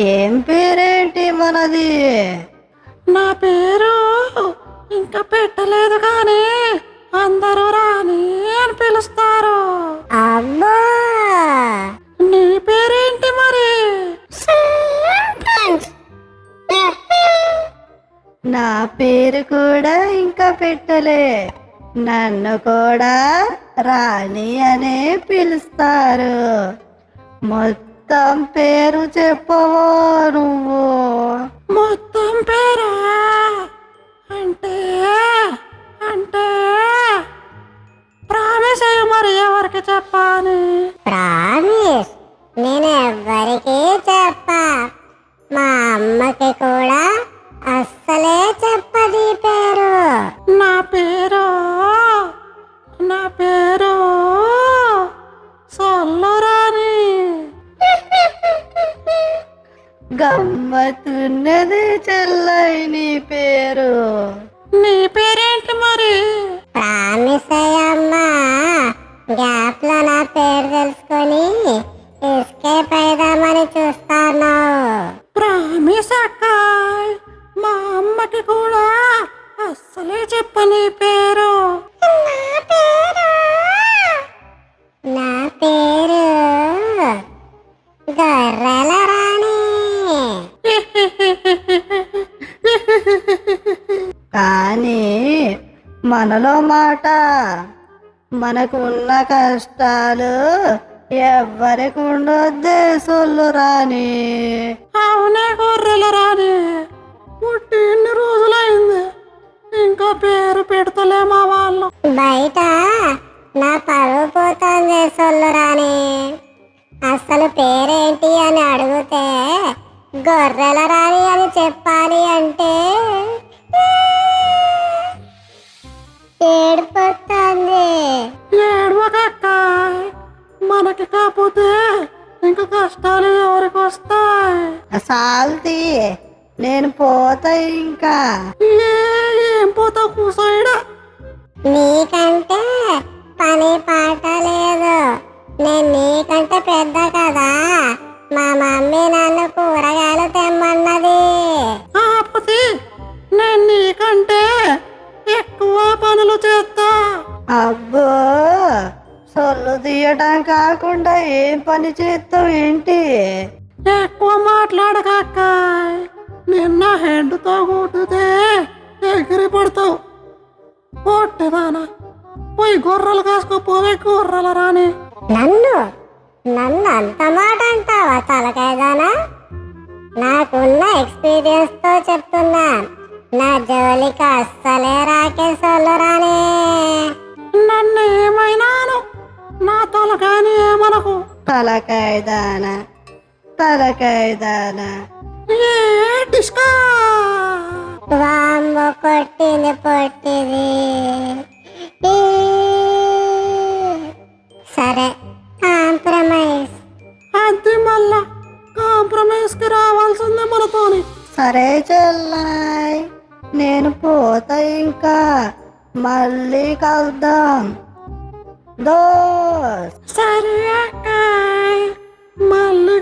ఏం పేరేంటి మనది? నా పేరు ఇంకా పెట్టలేదు కానీ అందరూ రాని అని పిలుస్తారు. నీ పేరేంటి మరి? నా పేరు కూడా ఇంకా పెట్టలే. నన్ను కూడా రాణి అనే పిలుస్తారు. మొత్తం మొత్తం పేరు చెప్పవో నువ్వు? మొత్తం పేరా? గమ్మతున్నది చెల్లై నీ పేరు. నీ పేరేంటి మరి? ప్రామిస్ అయ్యమ్మా గ్యాప్లో నా పేరు తెలుసుకొని ఎస్కేప్ అయిదామని కానీ మనలో మాట మనకు ఉన్న కష్టాలు ఎవ్వరికి ఉండొద్దే సొల్లు రాని. అవునే గొర్రెల రాని పుట్టి ఎన్ని రోజులైంది ఇంకా పేరు పెడతలే మా వాళ్ళు? బయట నా పరువు పోతుంది సొల్లు రాణి. అసలు పేరేంటి అని అడిగితే గొర్రెల రాణి అని చెప్పాలి అంటే ఇంకా కష్టాలు ఎవరికి వస్తాయి? సాల్తీ నేను పోతా ఇంకా. ఏ పోతావు? కూసాయిడా నీకంటే పని పాట లేదు. నేను నీకంటే పెద్ద కదా. మా మమ్మీ నన్ను కూరగాయలు తెమ్మన్నది. కాకపోతే నేను నీకంటే ఎక్కువ పనులు చేస్తా. అబ్బో సొల్లు తీయడం కాకుండా ఏం పని చేస్తావు ఏంటి? ఎక్కువ మాట్లాడకక్క నిన్న హెడ్తో కొట్టితే ఎగిరి పడతావు. పొట్టిదానా పోయి గొర్రెలు కాసుకోపోవే గొర్రెల రాని నన్ను? నన్ను అంత మాట అంటావా తలకాయదానా నాకున్న ఎక్స్పీరియన్స్తో చెప్తున్నా. నా జోలికి అస్సలే రాకే సొల్లు రాని నా తలకాని ఏమనకు తలకాయ దాన తలకాయ దాన వామ్మ కొట్టింది పొట్టిది. సరే కాంప్రమైజ్. అది మళ్ళా కాంప్రమైజ్కి రావాల్సిందే మనతోని. సరే చెల్లాయ్ నేను పోతా ఇంకా. మళ్ళీ కలుద్దాం. దోస్ సరే అక్క మళ్ళీ